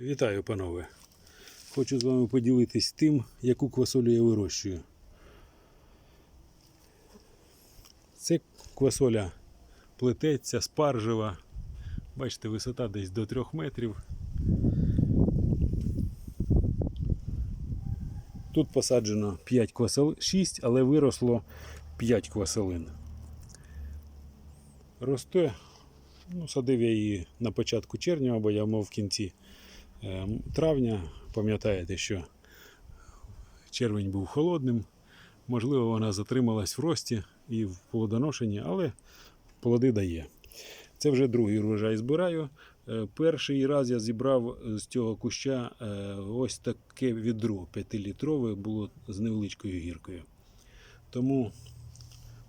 Вітаю, панове! Хочу з вами поділитись тим, яку квасолю я вирощую. Це квасоля плететься, спаржева. Бачите, висота десь до 3 метрів. Тут посаджено 5 квасол, 6, але виросло 5 квасолин. Росте, ну, садив я її на початку червня, бо я мав в кінці травня. Пам'ятаєте, що червень був холодним. Можливо, вона затрималась в рості і в плодоношенні, але плоди дає. Це вже другий урожай збираю. Е, Перший раз я зібрав з цього куща е, ось таке відро 5-літрове було з невеличкою гіркою. Тому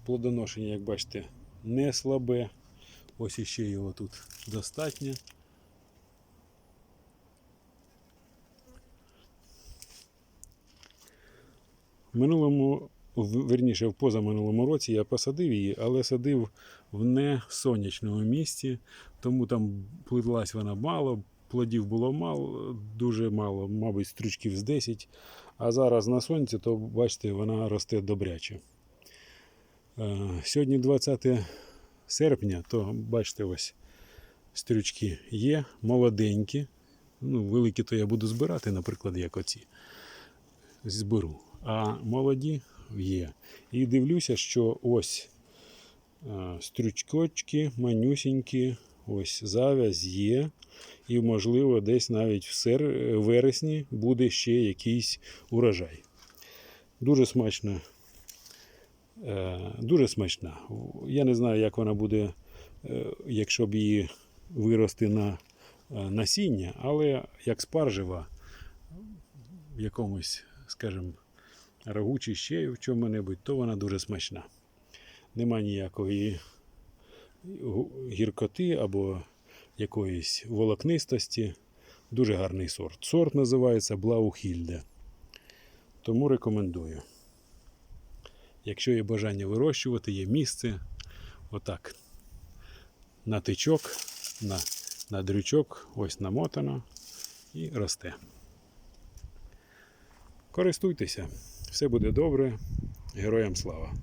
плодоношення, як бачите, не слабе. Ось іще його тут достатньо. Минулому, верніше, в позаминулому році я посадив її, але садив в не сонячному місці, тому там плилась вона мало, плодів було мало, дуже мало, мабуть, стручків з 10. А зараз на сонці, то бачите, вона росте добряче. Е, Сьогодні 20 серпня, то бачите, ось стрючки є, молоденькі. Ну, великі то я буду збирати, наприклад, як оці. Зберу. А молоді є. І дивлюся, що ось стрючкочки, манюсінькі, ось завязь є. І, можливо, десь навіть в сер... вересні буде ще якийсь урожай. Дуже смачно. Е, Дуже смачна. Я не знаю, як вона буде, е, якщо б її вирости на е, насіння, але як спаржева в якомусь, скажімо, рагу чи ще в чому-небудь, то вона дуже смачна. Нема ніякої гіркоти або якоїсь волокнистості. Дуже гарний сорт. Сорт називається Блаухільде. Тому рекомендую. Якщо є бажання вирощувати, є місце, отак. На тичок, на, на дрючок, ось намотано і росте. Користуйтеся, все буде добре. Героям слава!